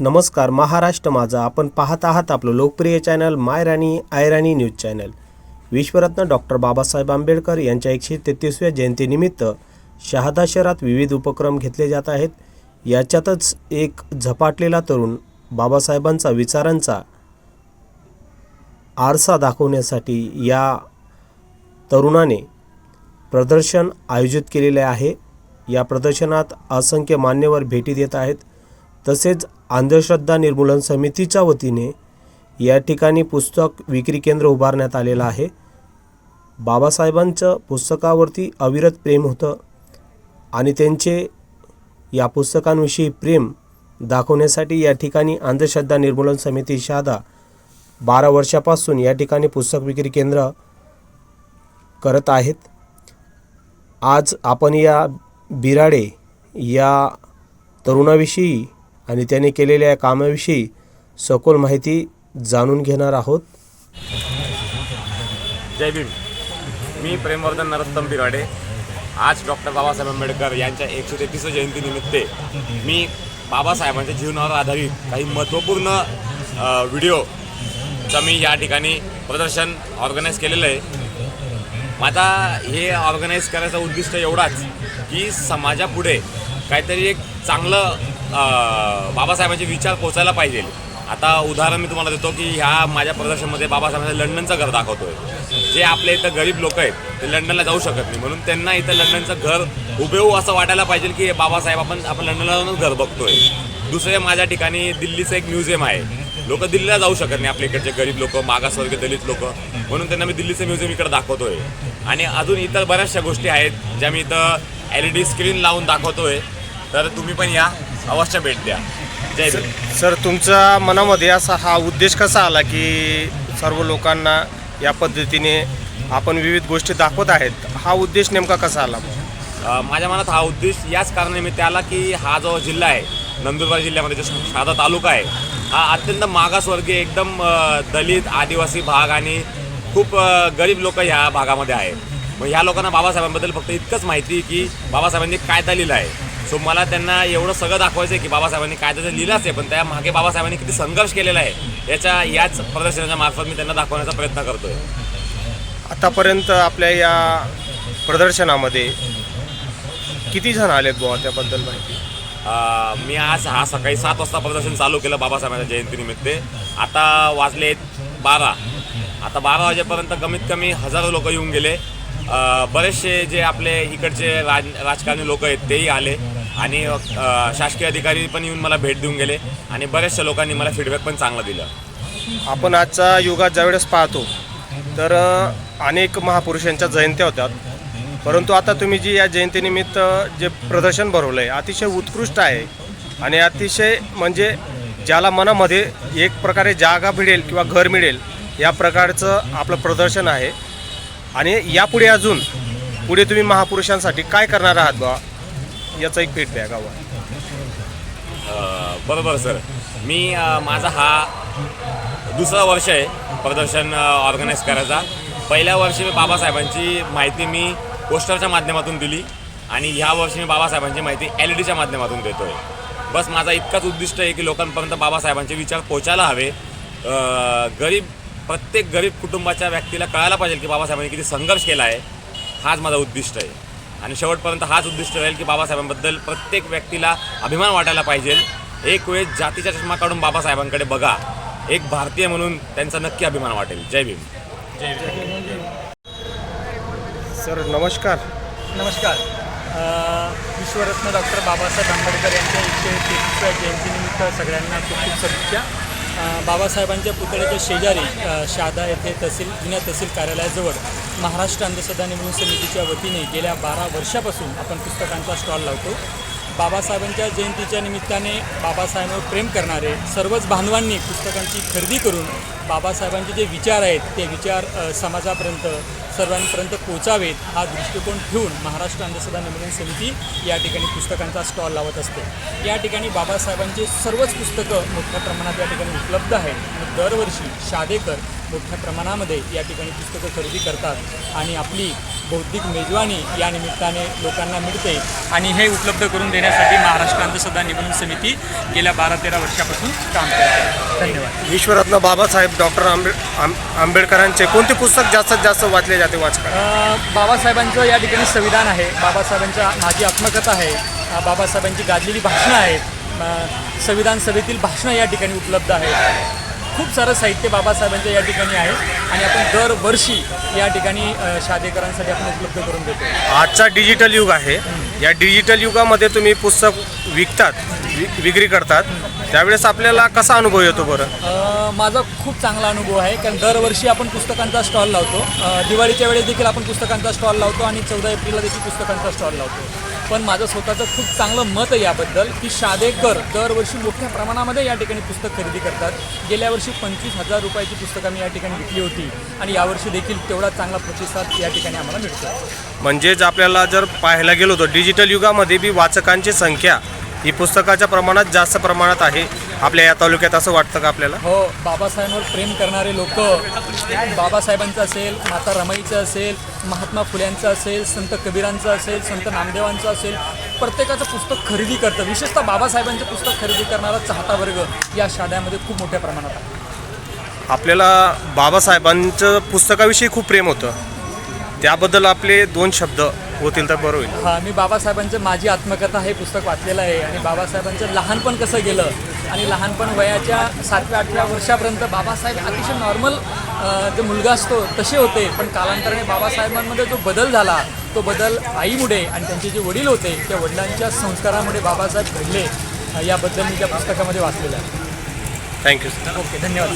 नमस्कार महाराष्ट्र माझा. आपण पाहत आहात आपलं लोकप्रिय channel my Rani news channel. विश्वरत्न doctor Babasaheb Ambedkar यांच्या एकशे तेहतीसव्या जयंतीनिमित्त शहादा शहरात विविध उपक्रम घेतले जात आहेत. याच्यातच एक झपाटलेला तरुण बाबासाहेबांचा विचारांचा आरसा दाखवण्यासाठी या तरुणाने प्रदर्शन आयोजित केलेले आहे. या प्रदर्शनात असंख्य मान्यवर भेटी देत आहेत. तसेच अंधश्रद्धा निर्मूलन समितीच्या वतीने या ठिकाणी पुस्तक विक्री केंद्र उभारण्यात आलेलं आहे. बाबासाहेबांचं पुस्तकावरती अविरत प्रेम होतं आणि त्यांचे या पुस्तकांविषयी प्रेम दाखवण्यासाठी या ठिकाणी अंधश्रद्धा निर्मूलन समिती शादा बारा वर्षापासून या ठिकाणी पुस्तक विक्री केंद्र करत आहेत. आज आपण या बिराडे या तरुणाविषयी आणि त्याने केलेल्या कामाविषयी सखोल माहिती जाणून घेणार आहोत. जय भीम. मी प्रेमवर्धन नरोत्तम बिराडे. आज डॉक्टर बाबासाहेब आंबेडकर यांच्या एकशे तेहतीस जयंतीनिमित्त मी बाबासाहेबांच्या जीवनावर आधारित काही महत्त्वपूर्ण व्हिडिओचं मी या ठिकाणी प्रदर्शन ऑर्गनाईज केलेलं आहे. माझा हे ऑर्गनाईज करायचं उद्दिष्ट एवढाच की समाजापुढे काहीतरी एक चांगलं बाबासाहेबांचे विचार पोचायला पाहिजे. आता उदाहरण मी तुम्हाला देतो की ह्या माझ्या प्रदर्शनमध्ये बाबासाहेबांचं लंडनचं घर दाखवतोय. जे आपल्या इथं गरीब लोक आहेत ते लंडनला जाऊ शकत नाही. म्हणून त्यांना इथं लंडनचं घर उभेऊ असं वाटायला पाहिजे की बाबासाहेब आपण आपण लंडनला जाऊनच घर बघतोय. दुसरे माझ्या ठिकाणी दिल्लीचं एक म्युझियम आहे. लोक दिल्लीला जाऊ शकत नाही आपल्या इकडचे गरीब लोक मागासवर्गीय दलित लोक. म्हणून त्यांना मी दिल्लीचं म्युझियम इकडे दाखवतोय. आणि अजून इतर बऱ्याचशा गोष्टी आहेत ज्या मी इथं एल ई डी स्क्रीन लावून दाखवतोय. तर तुम्ही पण या अवश्य भेट द्या. जय भीम. सर तुमच्या मनामध्ये असा हा उद्देश कसा आला की सर्व लोकांना या पद्धतीने आपण विविध गोष्टी दाखवत आहेत? हा उद्देश नेमका कसा आला अ, माझ्या मनात हा उद्देश याच कारणानिमित्त आला की हा जो जिल्हा आहे नंदुरबार जिल्ह्यामध्ये जो शहादा तालुका आहे हा अत्यंत मागासवर्गीय एकदम अ, दलित आदिवासी भाग आणि खूप अ, गरीब लोक ह्या भागामध्ये आहेत मग ह्या लोकांना बाबासाहेबांबद्दल फक्त इतकंच माहिती आहे की बाबासाहेबांनी कायदा लिहिला आहे? सो मला त्यांना एवढं सगळं दाखवायचं आहे की बाबासाहेबांनी कायदा तर लिहिलाच आहे पण त्या मागे बाबासाहेबांनी किती संघर्ष केलेला आहे याच्या याच प्रदर्शनाच्या मार्फत मी त्यांना दाखवण्याचा प्रयत्न करतोय. आतापर्यंत आपल्या या प्रदर्शनामध्ये किती जण आलेत बुवा त्याबद्दल माहिती? मी आज हा सकाळी सात वाजता प्रदर्शन चालू केलं बाबासाहेबांच्या जयंतीनिमित्त. आता वाजले बारा. आता बारा वाजेपर्यंत कमीत कमी हजारो लोक येऊन गेले. बरेचसे जे आपले इकडचे राज राजकारणी लोक आहेत तेही आले. आणि शासकीय अधिकारी पण येऊन मला भेट देऊन गेले आणि बऱ्याचशा लोकांनी मला फीडबॅक पण चांगला दिला. आपण आजच्या युगात ज्यावेळेस पाहतो तर अनेक महापुरुषांच्या जयंत्या होतात परंतु आता तुम्ही जी या जयंतीनिमित्त जे प्रदर्शन भरवलं आहे अतिशय उत्कृष्ट आहे. आणि अतिशय म्हणजे ज्याला मनामध्ये एक प्रकारे जागा मिळेल किंवा घर मिळेल या प्रकारचं आपलं प्रदर्शन आहे. आणि यापुढे अजून पुढे तुम्ही महापुरुषांसाठी काय करणार आहात बा याचा एक फीडबॅक हवा अ, बरोबर सर. मी माझा हा दुसरा वर्ष आहे प्रदर्शन ऑर्गनाईज करायचा. पहिल्या वर्षी मी बाबासाहेबांची माहिती मी पोस्टरच्या माध्यमातून दिली आणि ह्या वर्षी मी बाबासाहेबांची माहिती एल ई डीच्या माध्यमातून देतो आहे बस माझा इतकाच उद्दिष्ट आहे की लोकांपर्यंत बाबासाहेबांचे विचार पोचायला हवे. गरीब प्रत्येक गरीब कुटुंबाच्या व्यक्तीला कळायला पाहिजे की बाबासाहेबांनी किती संघर्ष केला आहे. हाच माझा उद्दिष्ट आहे. आणि शेवटपर्यंत हाच उद्दिष्ट राहील की बाबासाहेबांबद्दल प्रत्येक व्यक्तीला अभिमान वाटायला पाहिजे. एक वेळ जातीचा चष्मा काढून बाबासाहेबांकडे बघा. एक भारतीय म्हणून त्यांचा नक्की अभिमान वाटेल. जय भीम. सर नमस्कार. नमस्कार. विश्वरत्न डॉक्टर बाबासाहेब आंबेडकर यांच्या एकशे तेहतीसव्या जयंतीनिमित्त सगळ्यांना खूप खूप शुभेच्छा. बाबासाहेबांच्या पुतळ्याच्या शेजारी शहादा येथे तहसील जुन्या तहसील कार्यालयाजवळ महाराष्ट्र अंधश्रद्धा निर्मूलन समितीच्या वतीने गेल्या बारा वर्षापासून आपण पुस्तकांचा स्टॉल लावतो. बाबासाहेबांच्या जयंतीच्या निमित्ताने बाबासाहेबांवर प्रेम करणारे सर्वच बांधवांनी पुस्तकांची खरेदी करून बाबासाहेबांचे जे विचार आहेत ते विचार समाजापर्यंत सर्वांपर्यंत पोचावेत हा दृष्टिकोन ठेवून महाराष्ट्र अंधश्रद्धा निर्मूलन समिती या ठिकाणी पुस्तकांचा स्टॉल लावत असते. या ठिकाणी बाबासाहेबांची सर्वच पुस्तकं मोठ्या प्रमाणात या ठिकाणी उपलब्ध आहेत आणि दरवर्षी शादेकर मोठ्या प्रमाणामध्ये या ठिकाणी पुस्तकं खरेदी करतात आणि आपली बौद्धिक मेजवानी या निमित्ताने लोकांना मिळते आणि हे उपलब्ध करून देण्यासाठी महाराष्ट्र अंधश्रद्धा निमूलन समिती गेल्या बारा तेरा वर्षापासून काम करते. धन्यवाद. विश्वरत्न बाबासाहेब डॉक्टर आंबे आंबेडकरांचे कोणते पुस्तक जास्तीत जास्त वाचले जाते? वाचक अ, बाबासाहेबांचं या ठिकाणी संविधान आहे. बाबासाहेबांच्या माझी आत्मकथा आहे. अ, बाबासाहेबांची गाजलेली भाषणं आहेत. अ, संविधान सभेतील भाषणं या ठिकाणी उपलब्ध आहेत. खूप सारं साहित्य बाबासाहेबांच्या या ठिकाणी आहे आणि आपण दरवर्षी या ठिकाणी अ, शादेकरांसाठी आपण उपलब्ध करून देतो. आजचा डिजिटल युग आहे. या डिजिटल युगामध्ये तुम्ही पुस्तक विकतात वि- विक्री करतात. त्यावेळेस आपल्याला कसा अनुभव येतो बरं? अ, माझा खूप चांगला अनुभव आहे कारण दरवर्षी आपण पुस्तकांचा स्टॉल लावतो. अ, दिवाळीच्या वेळेस देखील आपण पुस्तकांचा स्टॉल लावतो आणि चौदा एप्रिलला देखील पुस्तकांचा स्टॉल लावतो. पण माझं स्वतःचं खूप चांगलं मत आहे याबद्दल की शादेकर दरवर्षी मोठ्या प्रमाणामध्ये या ठिकाणी पुस्तक खरेदी करतात. गेल्या वर्षी पंचवीस हजार रुपयाची पुस्तकं मी या ठिकाणी विकली होती आणि यावर्षी देखील तेवढा चांगला प्रतिसाद या ठिकाणी आम्हाला मिळतो. म्हणजेच आपल्याला जर पाहायला गेलो तर डिजिटल युगामध्ये बी वाचकांची संख्या ही पुस्तकाच्या प्रमाणात जास्त प्रमाणात आहे आपल्या या तालुक्यात असं वाटतं का आपल्याला? हो बाबासाहेबांवर प्रेम करणारे लोक बाबासाहेबांचं असेल माता रमाईचं असेल महात्मा फुल्यांचं असेल संत कबीरांचं असेल संत नामदेवांचं असेल प्रत्येकाचं पुस्तक खरेदी करतं. विशेषतः बाबासाहेबांचं पुस्तक खरेदी करणारा चाहता वर्ग या शाद्यामध्ये खूप मोठ्या प्रमाणात आहे. आपल्याला बाबासाहेबांचं पुस्तकाविषयी खूप प्रेम होतं. त्याबद्दल आपले दोन शब्द होतील तर बरं होईल. हा मी बाबासाहेबांचं माझी आत्मकथा हे पुस्तक वाचलेलं आहे आणि बाबासाहेबांचं लहानपण कसं गेलं आणि लहानपण वयाच्या सातव्या आठव्या वर्षापर्यंत बाबासाहेब अतिशय नॉर्मल जे मुलगा असतो तसे होते. पण कालांतराने बाबासाहेबांमध्ये जो बदल झाला तो बदल आईमुळे आणि त्यांचे जे वडील होते त्या वडिलांच्या संस्कारामुळे बाबासाहेब घडले. याबद्दल मी त्या पुस्तकामध्ये वाचलेलं आहे. थँक्यू ओके धन्यवाद.